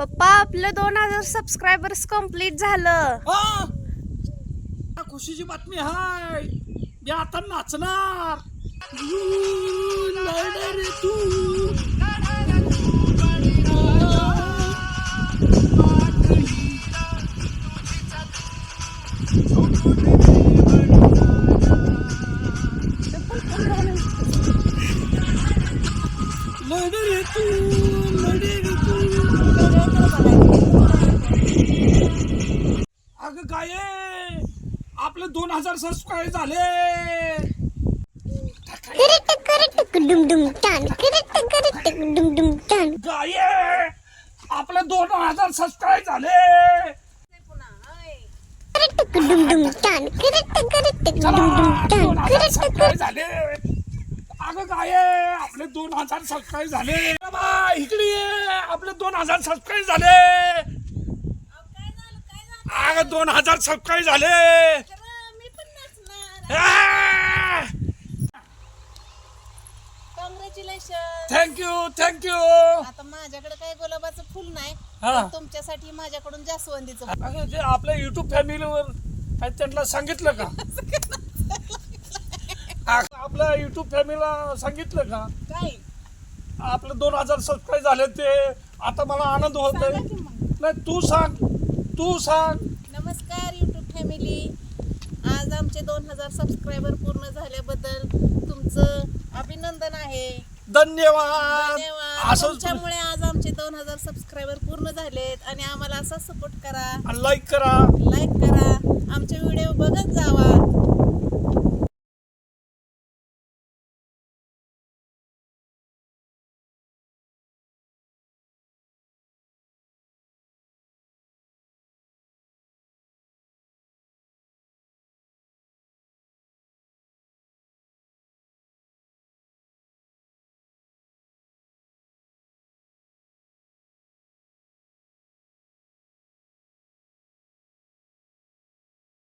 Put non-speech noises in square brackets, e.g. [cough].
पप्पा आपलं दोन हजार सबस्क्रायबर्स कंप्लीट झालं. हा? हा, खुशीची बातमी हाय. मी आता नाचणार. यू, लाडा तू रे तू रे तू. अगं काय आपले दोन हज़ार सबस्क्राईब झाले. गाय आपले दोन हज़ार सबस्क्राईब झाले. चला, दोन हज़ार सबस्क्राईब झाले. अगं काय दोन हजार सबस्क्राईब झाले. इकडे. आपले दोन हजार सबस्क्राईब झाले. अगं दोन हजार सबस्क्राईब झाले. कॉंग्रॅच्युलेशन थँक्यू थँक्यू आता माझ्याकडे काही गुलाबाचं फुल नाही हा. पण तुमच्यासाठी माझ्याकडून जास्वंदीचं फुल. अगं जे आपल्या युट्यूब फॅमिलीवर त्यांना सांगितलं का? [laughs] आपल्या युट्यूब फॅमिलीला सांगितलं का? काय? आपलं दोन हजार सबस्क्राईब झाले ते. आता मला आनंद होत सांगा आहे की मग. नाही तू सांग. तू सांग. नमस्कार युट्यूब फॅमिली आज आमचे दोन हजार सबस्क्रायबर पूर्ण झाल्याबद्दल तुमचं अभिनंदन आहे. धन्यवाद. धन्यवाद. असंच तुमच्यामुळे आज आमचे दोन हजार सबस्क्रायबर पूर्ण झालेत आणि आम्हाला असा सपोर्ट करा. लाईक करा. लाईक करा.